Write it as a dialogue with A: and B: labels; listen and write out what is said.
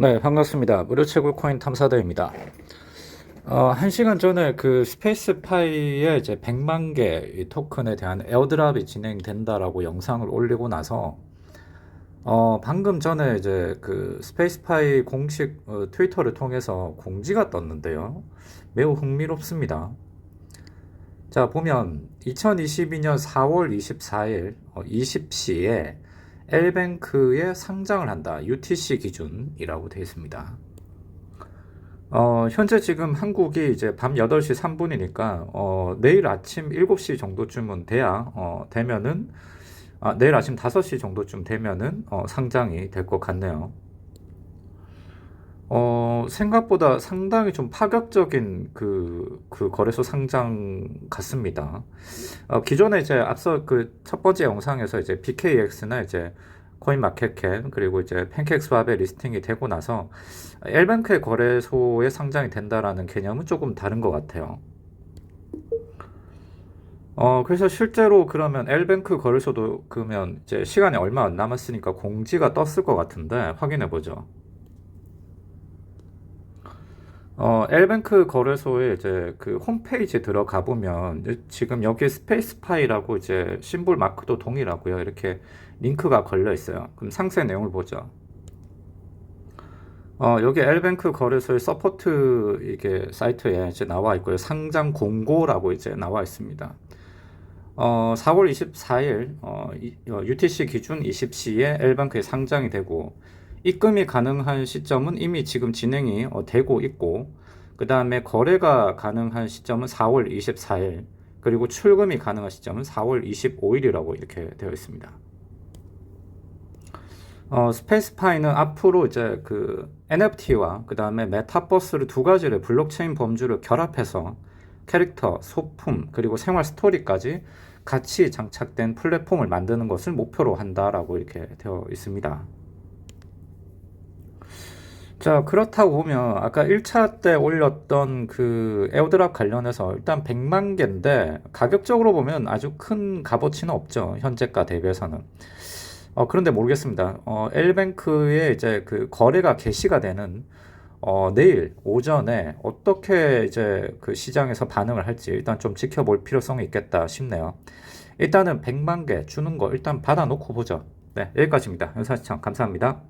A: 네, 반갑습니다. 무료 채굴 코인 탐사대입니다. 어, 한 시간 전에 그 스페이스 파이의 이제 100만 개이 토큰에 대한 에어드랍이 진행된다라고 영상을 올리고 나서 어, 방금 전에 이제 그 스페이스 파이 공식 어, 트위터를 통해서 공지가 떴는데요. 매우 흥미롭습니다. 자, 보면 2022년 4월 24일 어, 20시에 L뱅크에 상장을 한다. UTC 기준이라고 되어 있습니다. 어, 현재 지금 한국이 이제 밤 8시 3분이니까 어, 내일 아침 7시 정도쯤은 돼야 어, 되면은 아, 내일 아침 5시 정도쯤 되면은 어, 상장이 될 것 같네요. 어, 생각보다 상당히 좀 파격적인 그, 그 거래소 상장 같습니다. 어, 기존에 이제 앞서 그 첫 번째 영상에서 이제 BKX나 이제 코인마켓캡 그리고 이제 팬케이크스왑에 리스팅이 되고 나서 엘뱅크의 거래소에 상장이 된다라는 개념은 조금 다른 것 같아요. 어, 그래서 실제로 그러면 엘뱅크 거래소도 그러면 이제 시간이 얼마 안 남았으니까 공지가 떴을 것 같은데 확인해 보죠. 어, 엘뱅크 거래소에 이제 그 홈페이지에 들어가 보면 지금 여기 스페이스파이라고 이제 심볼 마크도 동일하고요. 이렇게 링크가 걸려 있어요. 그럼 상세 내용을 보죠. 어, 여기 엘뱅크 거래소의 서포트 이게 사이트에 이제 나와 있고요. 상장 공고라고 이제 나와 있습니다. 어, 4월 24일 어, 이- 어, UTC 기준 20시에 엘뱅크에 상장이 되고 입금이 가능한 시점은 이미 지금 진행이 어, 되고 있고 그 다음에 거래가 가능한 시점은 4월 24일 그리고 출금이 가능한 시점은 4월 25일이라고 이렇게 되어 있습니다. 어, 스페이스파이는 앞으로 이제 그 NFT와 그 다음에 메타버스를 두 가지를 블록체인 범주를 결합해서 캐릭터, 소품, 그리고 생활 스토리까지 같이 장착된 플랫폼을 만드는 것을 목표로 한다라고 이렇게 되어 있습니다. 자, 그렇다고 보면 아까 1차 때 올렸던 그 에어드랍 관련해서 일단 100만 개인데 가격적으로 보면 아주 큰 값어치는 없죠. 현재가 대비해서는. 어, 그런데 모르겠습니다. 어, L뱅크에 이제 그 거래가 개시가 되는 어, 내일 오전에 어떻게 이제 그 시장에서 반응을 할지 일단 좀 지켜볼 필요성이 있겠다 싶네요. 일단은 100만 개 주는 거 일단 받아놓고 보죠. 네, 여기까지입니다. 영상 시청 감사합니다.